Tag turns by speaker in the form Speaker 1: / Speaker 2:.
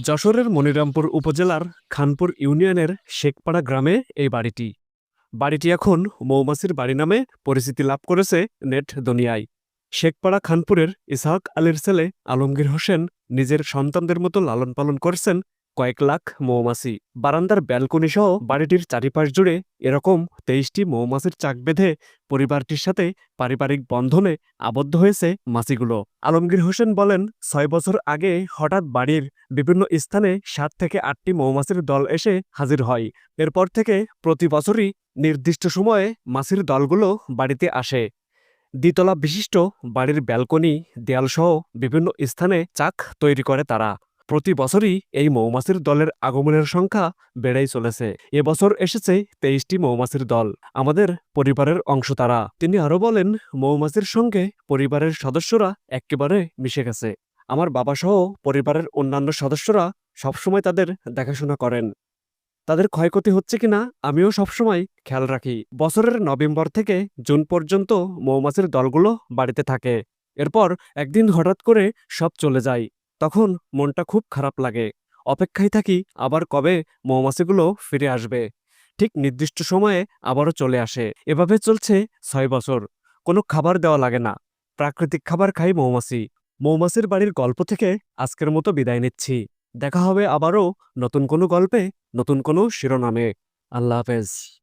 Speaker 1: যশোরের মনিরামপুর উপজেলার খানপুর ইউনিয়নের শেখপাড়া গ্রামে এই বাড়িটি। বাড়িটি এখন মৌমাছির বাড়ি নামে পরিচিতি লাভ করেছে নেট দুনিয়ায়। শেখপাড়া খানপুরের ইসাহাক আলীর ছেলে আলমগীর হোসেন নিজের সন্তানদের মতো লালন পালন করছেন কয়েক লাখ মৌমাছি। বারান্দার ব্যালকনি সহ বাড়িটির চারিপাশ জুড়ে এরকম তেইশটি মৌমাছির চাক বেঁধে পরিবারটির সাথে পারিবারিক বন্ধনে আবদ্ধ হয়েছে মাছিগুলো। আলমগীর হোসেন বলেন, ছয় বছর আগে হঠাৎ বাড়ির বিভিন্ন স্থানে সাত থেকে আটটি মৌমাছির দল এসে হাজির হয়। এরপর থেকে প্রতি বছরই নির্দিষ্ট সময়ে মাছির দলগুলো বাড়িতে আসে। দ্বিতলা বিশিষ্ট বাড়ির ব্যালকনি দেয়ালসহ বিভিন্ন স্থানে চাক তৈরি করে তারা। প্রতি বছরই এই মৌমাছির দলের আগমনের সংখ্যা বেড়েই চলেছে। এবছর এসেছে তেইশটি মৌমাছির দল, আমাদের পরিবারের অংশ তারা। তিনি আরও বলেন, মৌমাছির সঙ্গে পরিবারের সদস্যরা একেবারে মিশে গেছে। আমার বাবাসহ পরিবারের অন্যান্য সদস্যরা সবসময় তাদের দেখাশোনা করেন। তাদের ক্ষয়ক্ষতি হচ্ছে কিনা, আমিও সবসময় খেয়াল রাখি। বছরের নভেম্বর থেকে জুন পর্যন্ত মৌমাছির দলগুলো বাড়িতে থাকে। এরপর একদিন হঠাৎ করে সব চলে যায়। তখন মনটা খুব খারাপ লাগে। অপেক্ষায় থাকি আবার কবে মৌমাছিগুলো ফিরে আসবে। ঠিক নির্দিষ্ট সময়ে আবারও চলে আসে। এভাবে চলছে ছয় বছর। কোনো খাবার দেওয়া লাগে না। প্রাকৃতিক খাবার খাই মৌমাছি। মৌমাছির বাড়ির গল্প থেকে আজকের মতো বিদায় নিচ্ছি। দেখা হবে আবারও নতুন কোনো গল্পে, নতুন কোনো শিরোনামে। আল্লাহ হাফেজ।